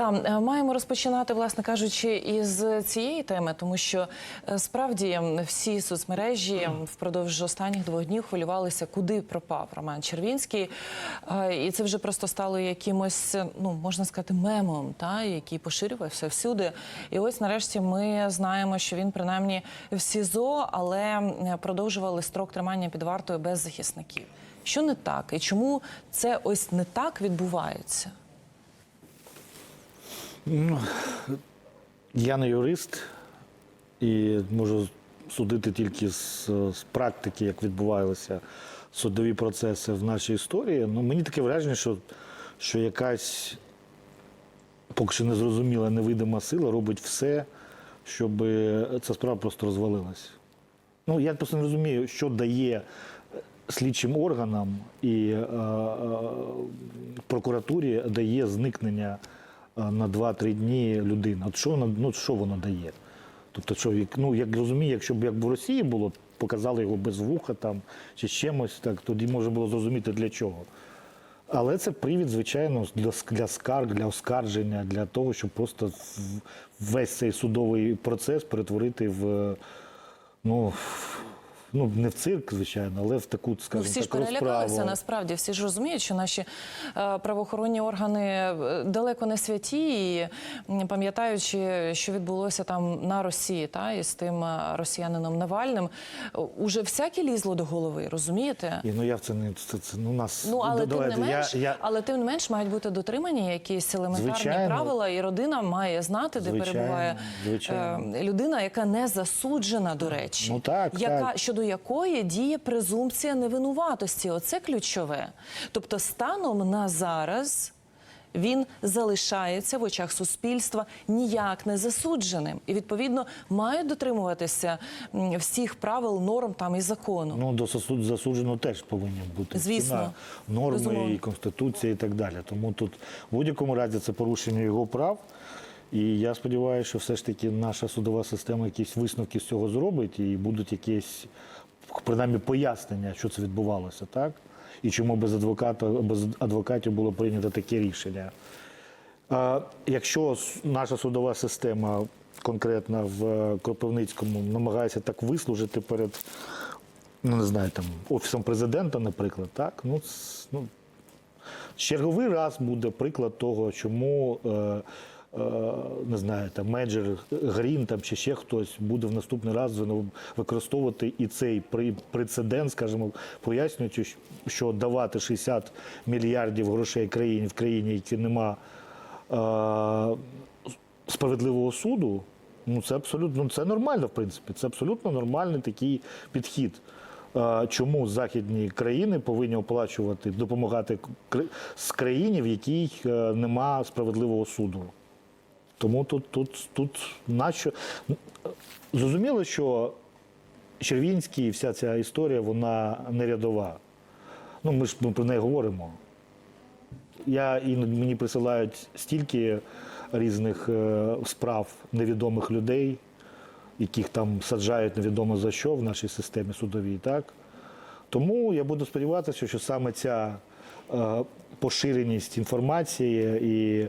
Там е, маємо розпочинати, власне кажучи, із цієї теми, тому що е, справді всі соцмережі впродовж останніх двох днів хвилювалися, куди пропав Роман Червінський. Е, І це вже просто стало якимось, ну можна сказати, мемом, та який поширювався всюди. І ось нарешті ми знаємо, що він принаймні в СІЗО, але продовжували строк тримання під вартою без захисників. Що не так, і чому це ось не так відбувається? Я не юрист і можу судити тільки з, з практики, як відбувалися судові процеси в нашій історії. Ну, мені таке враження, що, що якась поки що незрозуміла невидима сила робить все, щоб ця справа просто розвалилась. Ну, я просто не розумію, що дає слідчим органам і е, е, прокуратурі дає зникнення на 2-3 дні людини. От що воно, ну, що воно дає? Тобто, що, ну, як розумію, якщо б як в Росії було, показали його без вуха там, чи чимось, так, тоді можна було зрозуміти для чого. Але це привід, звичайно, для, для скарг, для оскарження, для того, щоб просто весь цей судовий процес перетворити в ну, ну не в цирк, звичайно, але в таку, Ну, скажімо всі ж так, перелякалися розправу. насправді. Всі ж розуміють, що наші е, правоохоронні органи е, далеко не святі, і пам'ятаючи, що відбулося там на Росії, та із тим е, росіянином Навальним, уже всяке лізло до голови, розумієте? І, ну я в це не це, це ну нас Ну але тим давайте, не менш, я, я, але тим не менш мають бути дотримані якісь елементарні Звичайно. правила, і родина має знати, де Звичайно, перебуває звичайно. е, людина, яка не засуджена, до речі, Ну, так, яка так. щодо якої діє презумпція невинуватості. Оце ключове. Тобто, станом на зараз. Він залишається в очах суспільства ніяк не засудженим, і відповідно мають дотримуватися всіх правил, норм там і закону. Ну, до засуд- засудженого теж повинні бути Звісно. ціна, норми Безумовно. і конституція і так далі. Тому тут в будь-якому разі це порушення його прав. І я сподіваюся, що все ж таки наша судова система якісь висновки з цього зробить і будуть якісь принаймні пояснення, що це відбувалося, так? І чому без адвоката, без адвокатів було прийнято таке рішення. А, Якщо наша судова система конкретно в е, Кропивницькому намагається так вислужити перед, ну не знаю, там офісом президента, наприклад, так ну, ну черговий раз буде приклад того, чому. Е, не знаю, там менеджер Грін там чи ще хтось буде в наступний раз використовувати і цей прецедент, скажімо, пояснюючи, що давати 60 мільярдів грошей країні в країні, які нема е, справедливого суду, ну це абсолютно ну, це нормально, в принципі. Це абсолютно нормальний такий підхід. Е, Чому західні країни повинні оплачувати, допомагати з країні, в якій е, нема справедливого суду? Тому тут, тут, тут нащо зрозуміло, що Червінський, і вся ця історія, вона не рядова. Ну, ми ж ми про неї говоримо. Я іноді мені присилають стільки різних е, справ невідомих людей, яких там саджають невідомо за що в нашій системі судовій, так? Тому я буду сподіватися, що саме ця поширеність інформації і е,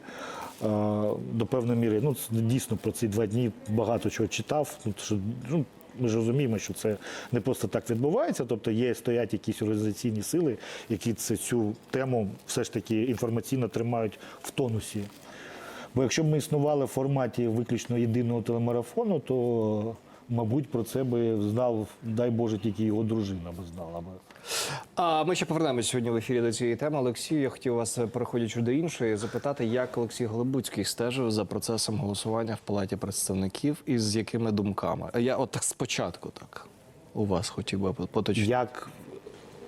до певної міри, ну дійсно про ці два дні багато чого читав. Ну, ми ж розуміємо, що це не просто так відбувається, тобто є стоять якісь організаційні сили, які це, цю тему все ж таки інформаційно тримають в тонусі. Бо якщо ми існували в форматі виключно єдиного телемарафону, то, мабуть, про це би знав, дай Боже, тільки його дружина би знала би. А ми ще повернемось сьогодні в ефірі до цієї теми. Олексію, я хотів вас, е, переходячи до іншої, запитати, як Олексій Голобуцький стежив за процесом голосування в Палаті представників і з якими думками. Я от так спочатку так у вас хотів би поточити. Як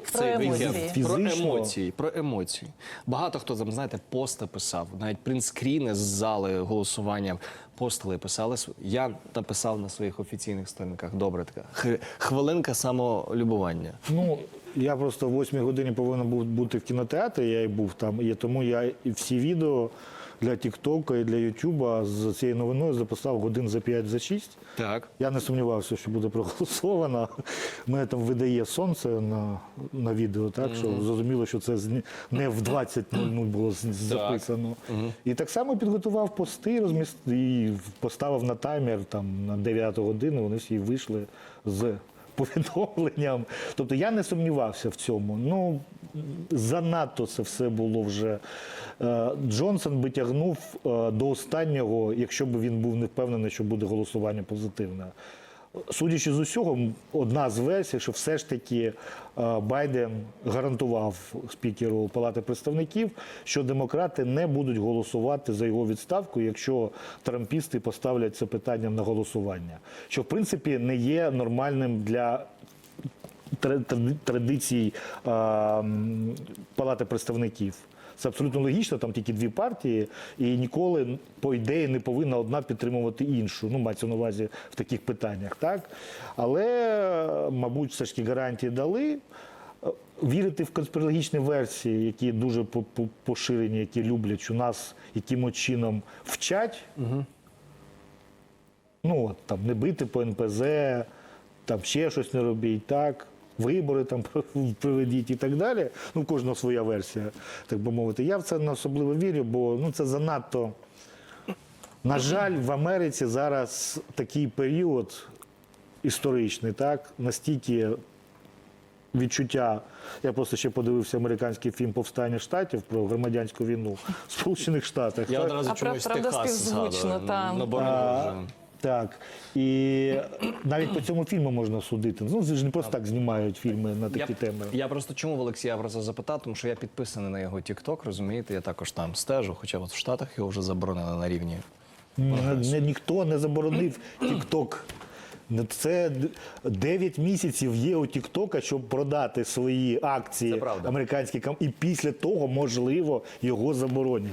в Про цей емоції. вікенд. Про емоції, про емоції. Багато хто там, знаєте, пости писав, навіть принтскріни з зали голосування постили писали. Я написав на своїх офіційних сторінках. Добре, така хвилинка самолюбування. Ну, я просто в 8 годині повинен був бути в кінотеатрі, я і був там, і тому я і всі відео для Тіктока і для Ютуба з цією новиною записав годин за 5 за 6. Так. Я не сумнівався, що буде проголосовано. Мене там видає сонце на, на відео, так що зрозуміло, що це не в 20.00 було записано. І так само підготував пости, розміст і поставив на таймер там на 9 годину. Вони всі вийшли з повідомленням. Тобто я не сумнівався в цьому. Ну занадто це все було вже. Е, Джонсон би тягнув е, до останнього, якщо б він був не впевнений, що буде голосування позитивне. Судячи з усього, одна з версій, що все ж таки е, Байден гарантував спікеру Палати представників, що демократи не будуть голосувати за його відставку, якщо трампісти поставлять це питанням на голосування. Що в принципі не є нормальним для традицій Палати представників. Це абсолютно логічно, там тільки дві партії, і ніколи, по ідеї, не повинна одна підтримувати іншу. Ну, мається на увазі в таких питаннях, так? Але, мабуть, все ж таки гарантії дали. Вірити в конспірологічні версії, які дуже по- по- поширені, які люблять, що нас якимось чином вчать, ну, от, там, не бити по НПЗ, там ще щось не робіть, так, вибори там проведіть і так далі. Ну, у кожного своя версія, так би мовити. Я в це не особливо вірю, бо ну, це занадто. На жаль, в Америці зараз такий період історичний, так, настільки відчуття. Я просто ще подивився американський фільм Повстання штатів про громадянську війну в Сполучених Штатах. Я одразу чомусь Техас згадую. Ну. Так. І навіть по цьому фільму можна судити. Ну, це ж не просто так знімають фільми на такі я, теми. Я просто чому в Олексія про це запитав, тому що я підписаний на його TikTok, розумієте, я також там стежу, хоча от в Штатах його вже заборонили на рівні. Не, не- ніхто не заборонив TikTok. Це 9 місяців є у Тіктока, щоб продати свої акції американські ком- і після того можливо його заборонять.